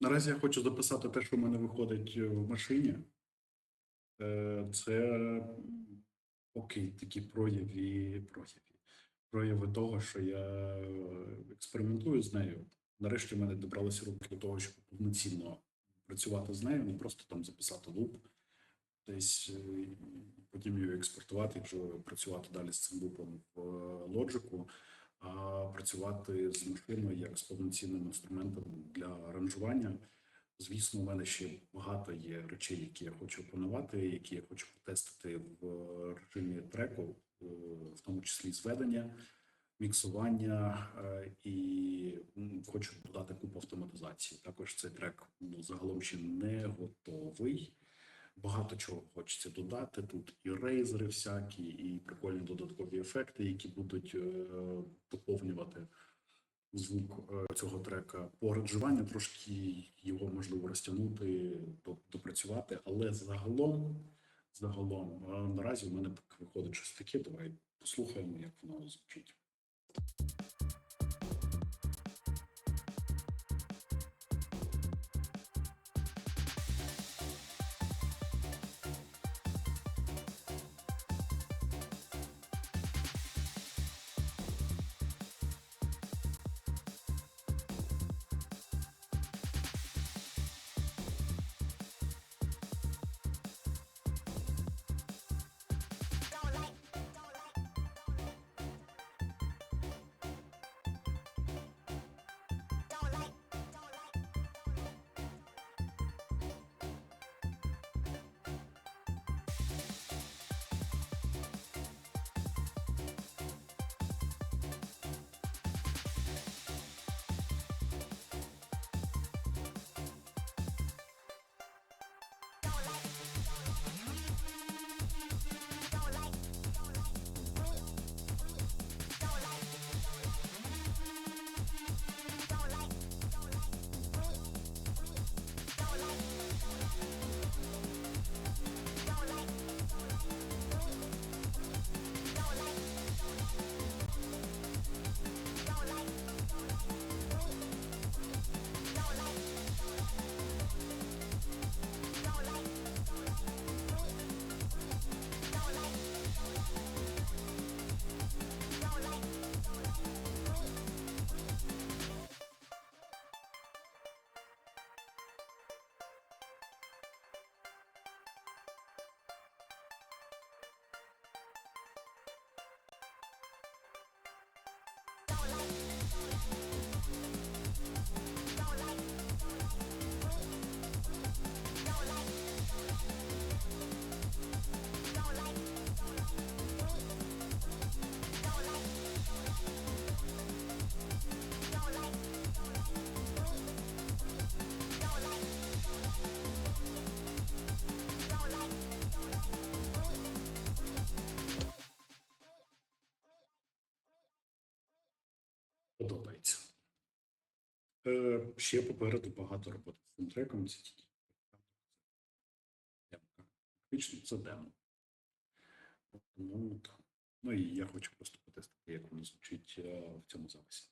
Наразі я хочу записати те, що в мене виходить в машині. Е, Це окей, такі прояви, прояви, прояви того, що я експериментую з нею. Нарешті в мене добралися руки до того, щоб повноцінно працювати з нею, не просто там записати луп, десь е, потім її експортувати, вже працювати далі з цим лупом в лоджику, а працювати з машиною як з повноцінним інструментом для аранжування. Звісно, у мене ще багато є речей, які я хочу опанувати, які я хочу потестити в режимі треку, в тому числі зведення, міксування е, і хочу додати купу автоматизації. Також цей трек ну, загалом ще не готовий. Багато чого хочеться додати. Тут і рейзери всякі, і прикольні додаткові ефекти, які будуть е, доповнювати звук е, цього трека. По аранжуванню трошки його можливо розтягнути, допрацювати, але загалом, загалом, е, наразі у мене виходить щось таке. Давай послухаємо, як воно звучить. Ще попереду багато роботи з цим треком. Це тільки. Фактично це демо. Тому. Ну і я хочу просто потестити, як воно звучить е, в цьому записі.